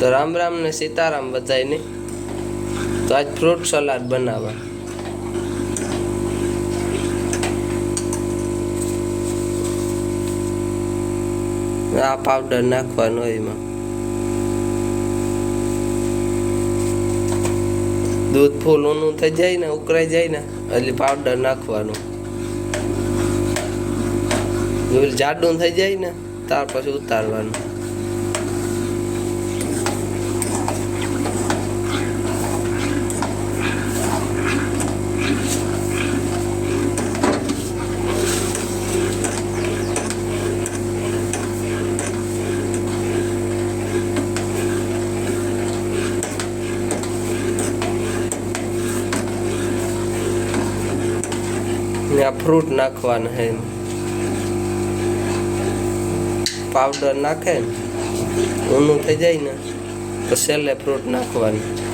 તો રામ રામ ને સીતારામ બધાને તો આજ ફ્રૂટ સલાડ બનાવવા. આ પાવડર નાખવાનો એમાં. દૂધ ફૂલ ઊનું થઈ જાય ને, ઉકળાઈ જાય ને, એટલે પાવડર નાખવાનું. જાડું થઈ જાય ને, ત્યાર પછી ઉતારવાનું. ને આ ફ્રૂટ નાખવાના હે પાવડર નાખે ઊનું થઈ જાય ને, તો છેલ્લે ફ્રૂટ નાખવાનું.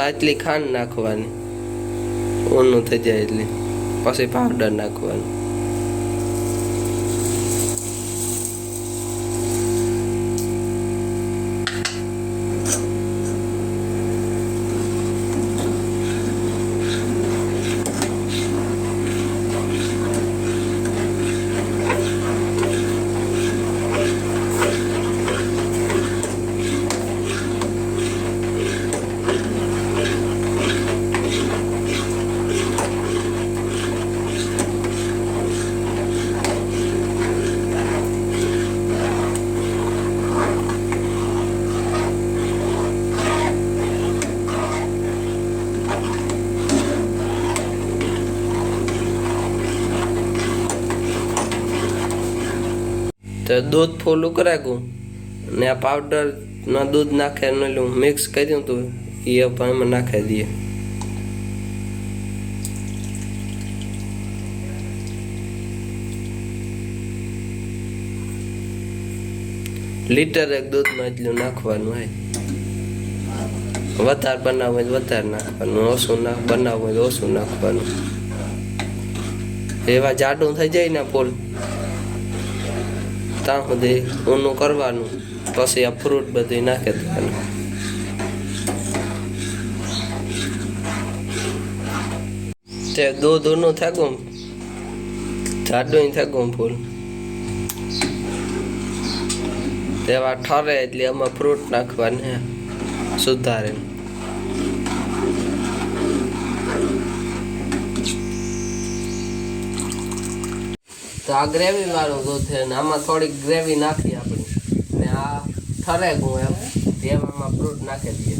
આટલી ખાંડ નાખવાની. ઓનું થઈ જાય એટલે. પછી પાવડર નાખવાનું. તો દૂધ ફૂલ ઉકરાયું ને આ પાવડર ના દૂધ નાખે મિક્સ કર્યું તું એ પણ એમાં નાખી દઈએ. લીટર એક દૂધમાં એટલું નાખવાનું હોય. વધારે બનાવવું હોય વધારે નાખવાનું, ઓછું નાખ બનાવવું હોય ઓછું નાખવાનું. એવા જાડું થઈ જાય ને ફૂલ. ત્યાં સુધી ઊનું કરવાનું, પછી આ ફ્રૂટ બધું નાખી દેવાનું તે દૂધ ઊનું થાકું જાડું થાકું ફૂલ? તેવા ઠરે એટલે આમાં ફ્રૂટ નાખવાને હે તો આ ગ્રેવી વાળું દૂધ છે ને આમાં થોડીક ગ્રેવી નાખી આપણી. ને આ ઠરે ગું એમ. એમ આમાં ફ્રૂટ નાખી દઈએ.